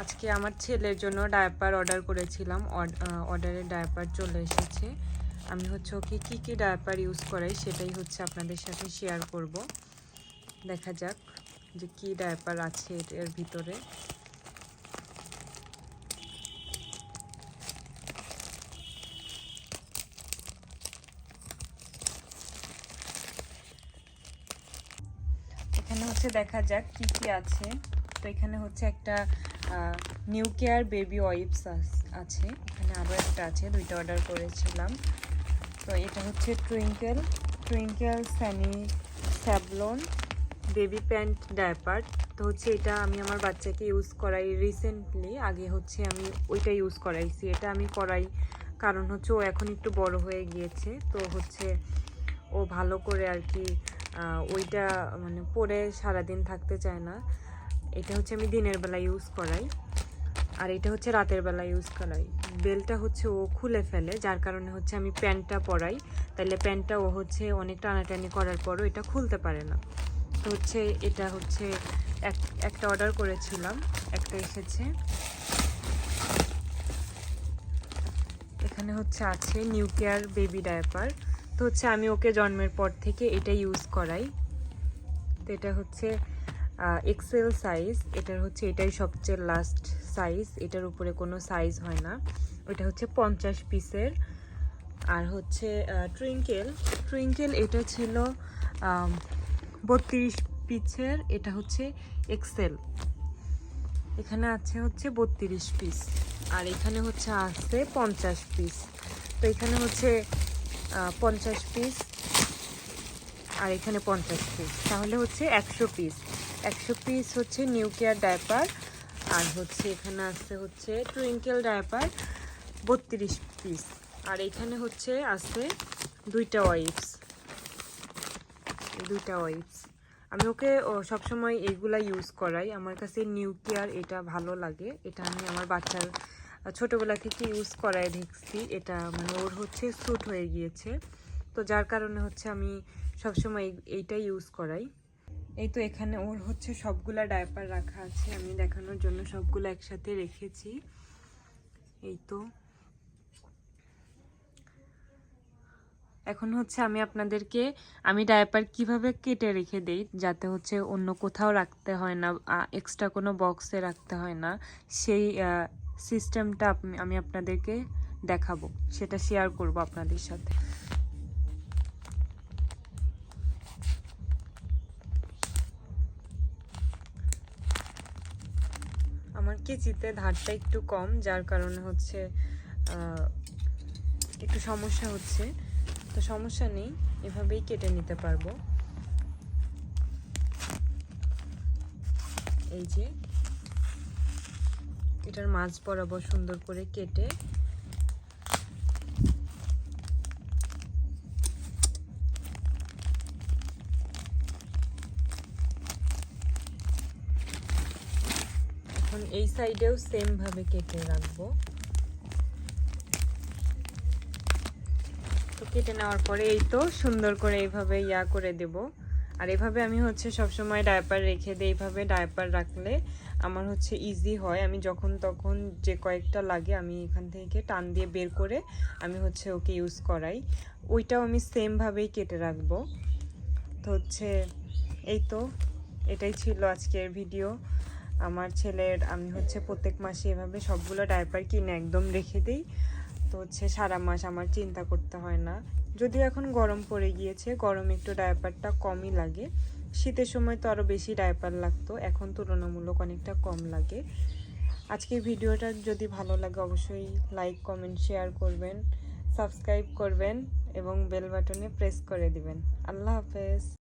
আজকে আমার ছেলের জন্য ডায়াপার অর্ডার করেছিলাম। অর্ডারের ডায়াপার চলে এসেছে। আমি হচ্ছে ওকে কী কী ডায়াপার ইউজ করাই সেটাই হচ্ছে আপনাদের সাথে শেয়ার করব। দেখা যাক যে কি ডায়াপার আছে এর- ভিতরে। এখানে হচ্ছে দেখা যাক কি কি আছে। তো এখানে হচ্ছে একটা নিউ কেয়ার বেবি ওয়াইপস আছে। এখানে আরও একটা আছে, দুইটা অর্ডার করেছিলাম। তো এটা হচ্ছে টুইঙ্কেল টুইঙ্কেল স্যানি স্যাবলন বেবি প্যান্ট ডায়াপার তো হচ্ছে এটা আমি আমার বাচ্চাকে ইউজ করাই রিসেন্টলি আগে হচ্ছে আমি ওইটা ইউজ করাইছি। এটা আমি করাই কারণ হচ্ছে ও এখন একটু বড় হয়ে গিয়েছে। তো হচ্ছে ও ভালো করে আর কি ওইটা মানে পরে সারাদিন থাকতে চায় না। এটা হচ্ছে আমি দিনের বেলা ইউজ করাই। আর এটা হচ্ছে রাতের বেলা ইউজ করাই। বেলটা হচ্ছে ও খুলে ফেলে, যার কারণে হচ্ছে আমি প্যান্টটা পরাই। তাহলে প্যান্টটা ও হচ্ছে অনেক টানাটানি করার পরও এটা খুলতে পারে না। তো হচ্ছে এটা হচ্ছে এক, একটা অর্ডার করেছিলাম, একটা এসেছে। এখানে হচ্ছে আছে নিউ কেয়ার বেবি ডায়াপার তো হচ্ছে আমি ওকে জন্মের পর থেকে এটা ইউজ করাই। তো এটা হচ্ছে এক্সেল সাইজ এটার হচ্ছে এটাই সবচেয়ে লাস্ট সাইজ এটার উপরে কোনো সাইজ হয় না। ওটা হচ্ছে পঞ্চাশ পিসের আর হচ্ছে টুইঙ্কেল টুইঙ্কেল এটা ছিল বত্রিশ পিসের এটা হচ্ছে এক্সেল এখানে আছে হচ্ছে বত্রিশ পিস আর এখানে হচ্ছে আছে পঞ্চাশ পিস তো এখানে হচ্ছে পঞ্চাশ পিস আর এখানে পঞ্চাশ পিস তাহলে হচ্ছে একশো পিস একশো পিস হচ্ছে নিউ কেয়ার ডায়পার আর হচ্ছে এখানে আছে হচ্ছে টুইঙ্কেল ডায়পার বত্রিশ পিস আর এখানে হচ্ছে আছে দুইটা ওয়াইপস দুইটা ওয়াইপস আমি ওকে সবসময় এইগুলা ইউজ করাই। আমার কাছে নিউ কেয়ার এটা ভালো লাগে। এটা আমি আমার বাচ্চার ছোটোবেলা থেকে ইউজ করাই দেখছি। এটা মানে ওর হচ্ছে স্যুট হয়ে গিয়েছে। তো যার কারণে হচ্ছে আমি সবসময় এই- এইটাই ইউজ করাই। এই তো এখানে ওর হচ্ছে সবগুলা ডায়পার রাখা আছে, আমি দেখানোর জন্য সবগুলো একসাথে রেখেছি। এই তো। এখন হচ্ছে আমি আপনাদেরকে, আমি ডায়াপার কীভাবে কেটে রেখে দেই, যাতে হচ্ছে অন্য কোথাও রাখতে হয় না এক্সট্রা কোনো বক্সে রাখতে হয় না, সেই সিস্টেমটা আমি আপনাদেরকে দেখাবো, সেটা শেয়ার করব আপনাদের সাথে। আমার কেচিতে ধারটা একটু কম, যার কারণে হচ্ছে একটু সমস্যা হচ্ছে। তো সমস্যা নেই, এভাবেই কেটে নিতে পারব। এই যে, এটার মাছ বরাবর সুন্দর করে কেটে এখন এই সাইডেও সেম ভাবে কেটে রাখব। তো কেটে নেওয়ার পরে এই তো সুন্দর করে এইভাবে ইয়া করে দেব। আর এভাবে আমি হচ্ছে সবসময় ডায়পার রেখে দিই, এইভাবে ডায়পার রাখলে আমার হচ্ছে ইজি হয়। আমি যখন তখন যে কয়েকটা লাগে আমি এখান থেকে টান দিয়ে বের করে আমি হচ্ছে ওকে ইউজ করাই। ওইটাও আমি সেমভাবেই কেটে রাখব। তো হচ্ছে এই তো, এটাই ছিল আজকের ভিডিও আমার ছেলের, আমি হচ্ছে প্রত্যেক মাসে এভাবে সবগুলো ডায়পার কিনে একদম রেখে দিই। তো হচ্ছে সারা মাস আমার চিন্তা করতে হয় না। যদিও এখন গরম পড়ে গিয়েছে, গরম একটু ডায়পারটা কমই লাগে। শীতের সময় তো আরও বেশি ডায়পার লাগতো, এখন তুলনামূলক অনেকটা কম লাগে। আজকে ভিডিওটা যদি ভালো লাগে অবশ্যই লাইক, কমেন্ট, শেয়ার করবেন, সাবস্ক্রাইব করবেন এবং বেল বাটনে প্রেস করে দিবেন। আল্লাহ হাফেজ।